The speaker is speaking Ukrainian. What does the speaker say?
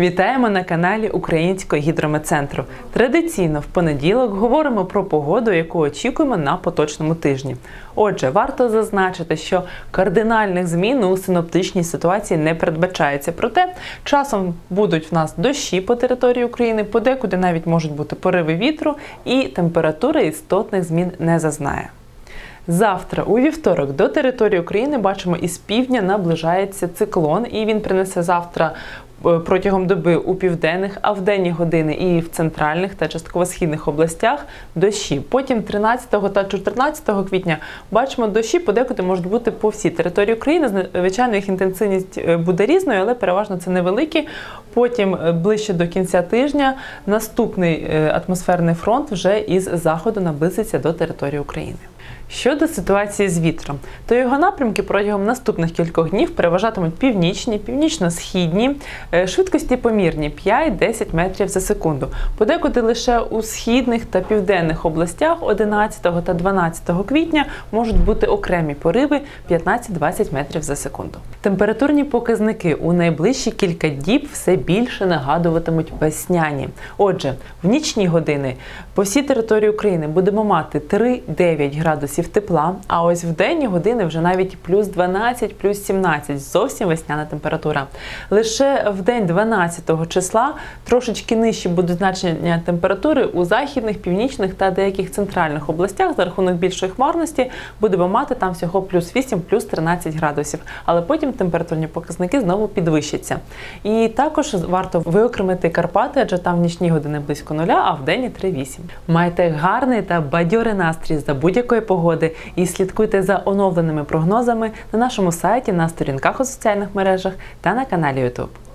Вітаємо на каналі Українського гідрометцентру. Традиційно в понеділок говоримо про погоду, яку очікуємо на поточному тижні. Отже, варто зазначити, що кардинальних змін у синоптичній ситуації не передбачається. Проте часом будуть в нас дощі по території України, подекуди навіть можуть бути пориви вітру, і температура істотних змін не зазнає. Завтра, у вівторок, до території України бачимо із півдня наближається циклон, і він принесе завтра протягом доби у південних, а в денні години і в центральних та частково східних областях дощі. Потім 13 та 14 квітня бачимо дощі, подекуди можуть бути по всій території України. Звичайно, їх інтенсивність е, буде різною, але переважно це невеликі. Потім е, ближче до кінця тижня наступний е, атмосферний фронт вже із заходу наблизиться до території України. Щодо ситуації з вітром, то його напрямки протягом наступних кількох днів переважатимуть північні, північно-східні, е, швидкості помірні 5-10 метрів за секунду. Подекуди лише у східних та південних областях 11 та 12 квітня можуть бути окремі пориви 15-20 метрів за секунду. Температурні показники у найближчі кілька діб все більше нагадуватимуть весняні. Отже, в нічні години по всій території України будемо мати 3-9 градусів тепла, а ось в денні години вже навіть плюс 12, плюс 17, зовсім весняна температура. Лише в день 12 числа трошечки нижчі будуть значення температури у західних, північних та деяких центральних областях за рахунок більшої хмарності будемо мати там всього плюс 8, плюс 13 градусів. Але потім температурні показники знову підвищаться. І також варто виокремити Карпати, адже там в нічні години близько нуля, а в день 3-8. Майте гарний та бадьорий настрій за будь-якої погоди і слідкуйте за оновленими прогнозами на нашому сайті, на сторінках у соціальних мережах та на каналі YouTube.